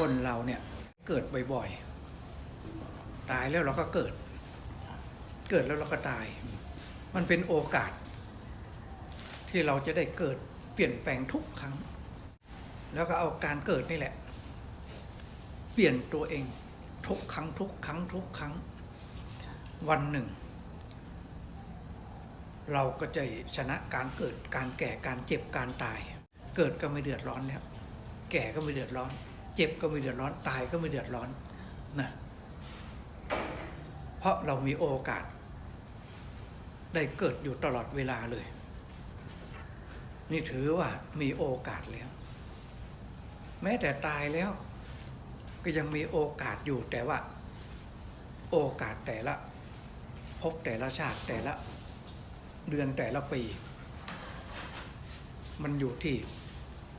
คนเราเนี่ยเกิดบ่อยๆ ตายแล้วเราก็เกิด เกิดแล้วเราก็ตาย มันเป็นโอกาส ที่เราจะได้เกิดเปลี่ยนแปลงทุกครั้ง แล้วก็เอาการเกิดนี่แหละ เปลี่ยนตัวเองทุกครั้งทุกครั้งทุกครั้ง วันหนึ่ง เราก็จะชนะการเกิดการแก่การเจ็บการตาย เกิดก็ไม่เดือดร้อนแล้ว แก่ก็ไม่เดือดร้อน จ็บก็ไม่เดือดร้อนตายก็ไม่เดือดร้อนนะเพราะเรามีโอกาส ได้เกิดอยู่ตลอดเวลาเลย นี่ถือว่ามีโอกาสแล้ว แม้แต่ตายแล้ว ก็ยังมีโอกาสอยู่แต่ว่า โอกาสแต่ละพบแต่ละชาติแต่ละเดือนแต่ละปี มันอยู่ที่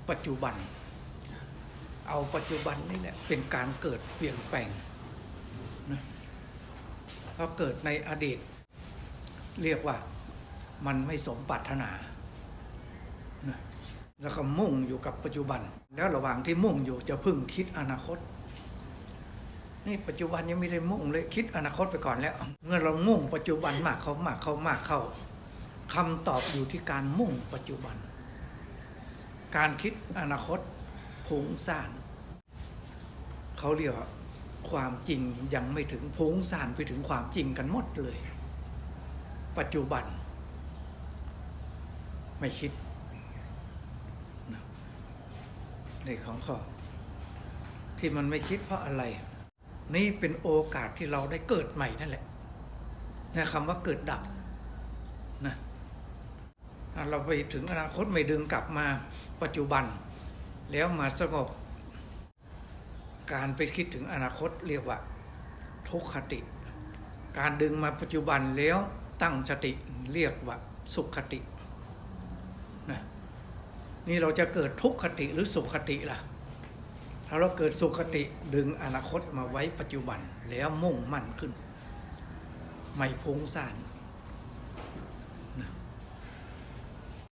ปัจจุบัน เอาปัจจุบันนี่แหละเป็นการเกิดเปลี่ยนแปลงนะเพราะเกิดในอดีต เรียกว่ามันไม่สมปรารถนานะแล้วก็มุ่งอยู่กับปัจจุบัน แล้วระหว่างที่มุ่งอยู่จะพึ่งคิดอนาคต นี่ปัจจุบันยังไม่ได้มุ่งเลยคิดอนาคตไปก่อนแล้ว เมื่อเรามุ่งปัจจุบันมากเขามากเขามากเข้าคำตอบอยู่ที่การมุ่งปัจจุบัน การคิดอนาคตพุงซ่าน เขาเรียกว่าความจริงยังไม่ถึงพุงซ่านไปถึงความจริงกันหมดเลย ปัจจุบัน ไม่คิดในของเขาที่มันไม่คิดเพราะอะไร นี่เป็นโอกาสที่เราได้เกิดใหม่นั่นแหละนะคำว่าเกิดดับนะเราไปถึงอนาคตไม่ดึงกลับมาปัจจุบัน แล้วมาสงบ การไปคิดถึงอนาคตเรียกว่า ทุกขติ การดึงมาปัจจุบันแล้วตั้งสติเรียกว่าสุขคตินะนี่เราจะเกิดทุกขติหรือสุขคติล่ะ ถ้าเราเกิดสุขคติดึงอนาคตมาไว้ปัจจุบันแล้วมุ่งมั่นขึ้น ไม่พุงซ่าน